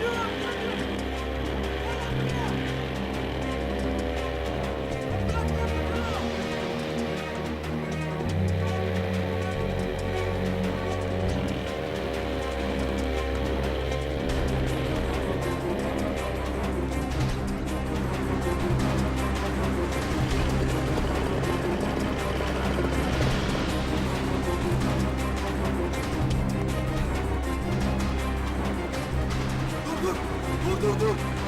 Dur dur dur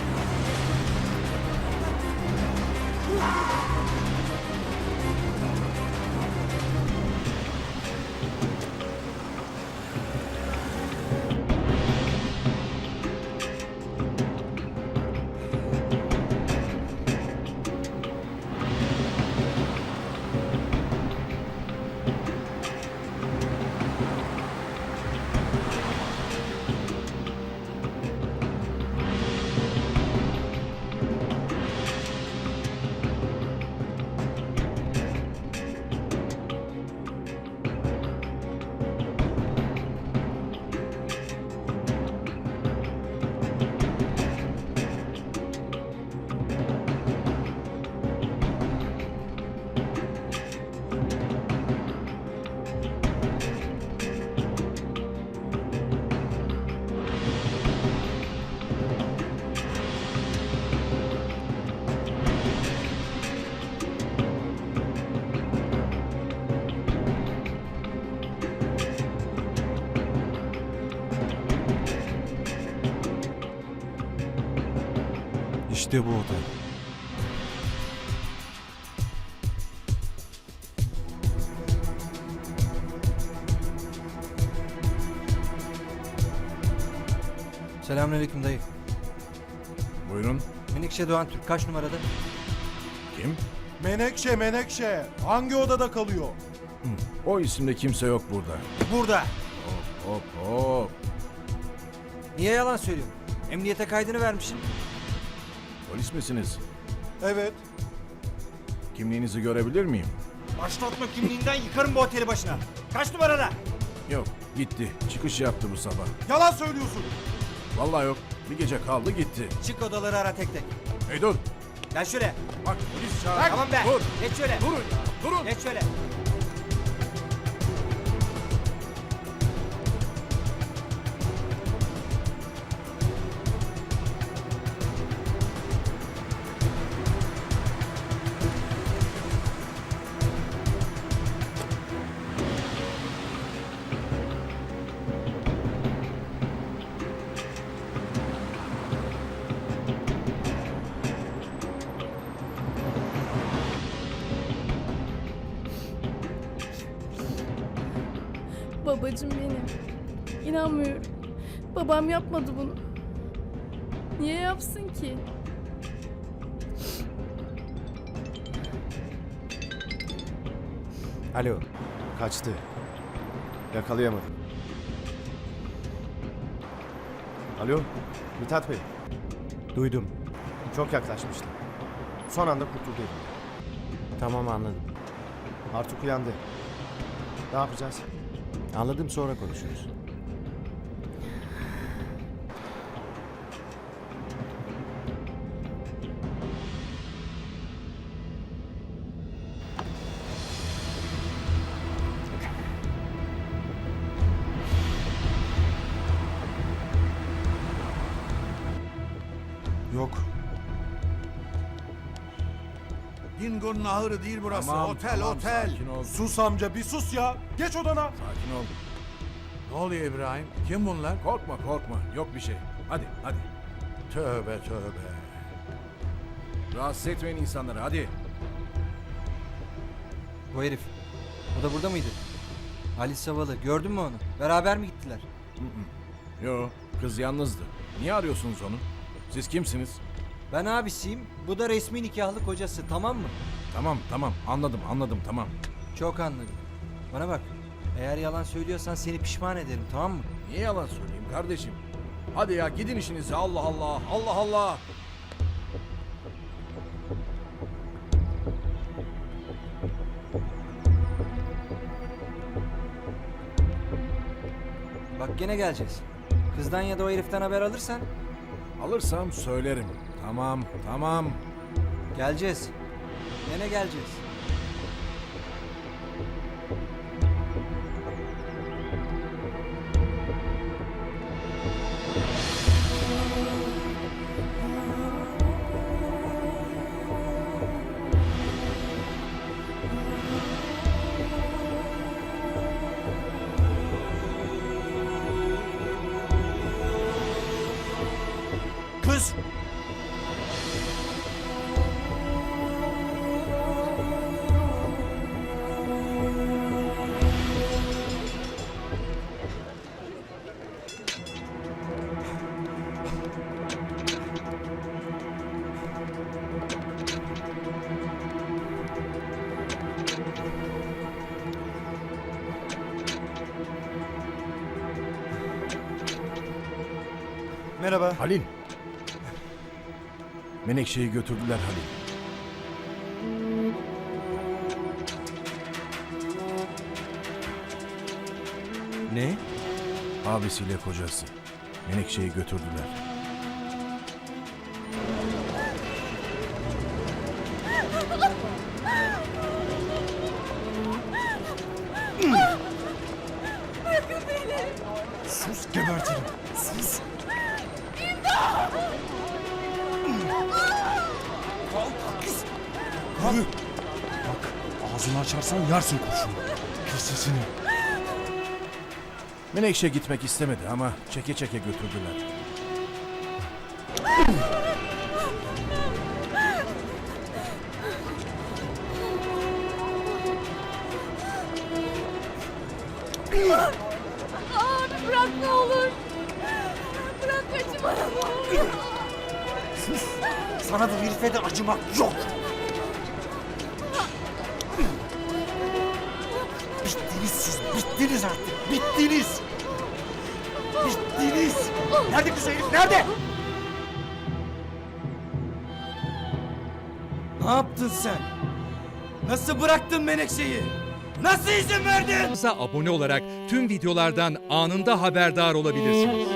İşte bu otel. Selamünaleyküm dayı. Buyurun. Menekşe Doğan Türk kaç numarada? Kim? Menekşe Menekşe. Hangi odada kalıyor? O isimde kimse yok burada. Burada. Hop hop. Niye yalan söylüyorsun? Emniyete kaydını vermişsin. Polis misiniz? Evet. Kimliğinizi görebilir miyim? Başlatma kimliğinden yıkarım bu oteli başına. Kaç numarada? Yok. Gitti. Çıkış yaptı bu sabah. Yalan söylüyorsun. Vallahi yok. Bir gece kaldı gitti. Çık odaları ara tek tek. Hey dur. Gel şöyle. Bak polis çağır. Tamam be. Dur. Geç şöyle. Durun. Durun. Geç şöyle. Babacım benim. İnanmıyorum. Babam yapmadı bunu. Niye yapsın ki? Alo. Kaçtı. Yakalayamadım. Alo. Mithat Bey. Duydum. Çok yaklaşmıştı. Son anda kurtuldu elimden. Tamam anladım. Artık uyandı. Ne yapacağız? Anladım sonra konuşuruz. Dingo'nun ahırı değil burası. Tamam, otel, tamam, otel. Sakin ol. Sus amca bir sus ya. Geç odana. Sakin ol. Ne oluyor İbrahim? Kim bunlar? Korkma korkma. Yok bir şey. Hadi hadi. Tövbe tövbe. Rahatsız etmeyin insanları hadi. Bu herif. O da burada mıydı? Ali Savalı. Gördün mü onu? Beraber mi gittiler? Yo kız yalnızdı. Niye arıyorsunuz onu? Siz kimsiniz? Ben abisiyim. Bu da resmi nikahlı kocası. Tamam mı? Tamam tamam anladım anladım tamam. Çok anladım. Bana bak. Eğer yalan söylüyorsan seni pişman ederim tamam mı? Niye yalan söyleyeyim kardeşim? Hadi ya gidin işinize Allah Allah Allah Allah. Bak gene geleceğiz. Kızdan ya da o heriften haber alırsan Alırsam söylerim. Tamam, tamam. Geleceğiz. Gene geleceğiz. Merhaba. Halil. Menekşe'yi götürdüler Halil. Ne? Abisiyle kocası. Menekşe'yi götürdüler. Sus Yürü. Bak ağzını açarsan yersin kurşunu. Kes sesini. Menekşe gitmek istemedi ama çeke çeke götürdüler. Abi bırak ne olur. Bırak acıma ne olur. Sana bu herifede acımak yok. Bittiniz artık. Bittiniz. Bittiniz. Nerede kız herif? Nerede? Ne yaptın sen? Nasıl bıraktın Menekşe'yi? Nasıl izin verdin? Kanalımıza abone olarak tüm videolardan anında haberdar olabilirsiniz.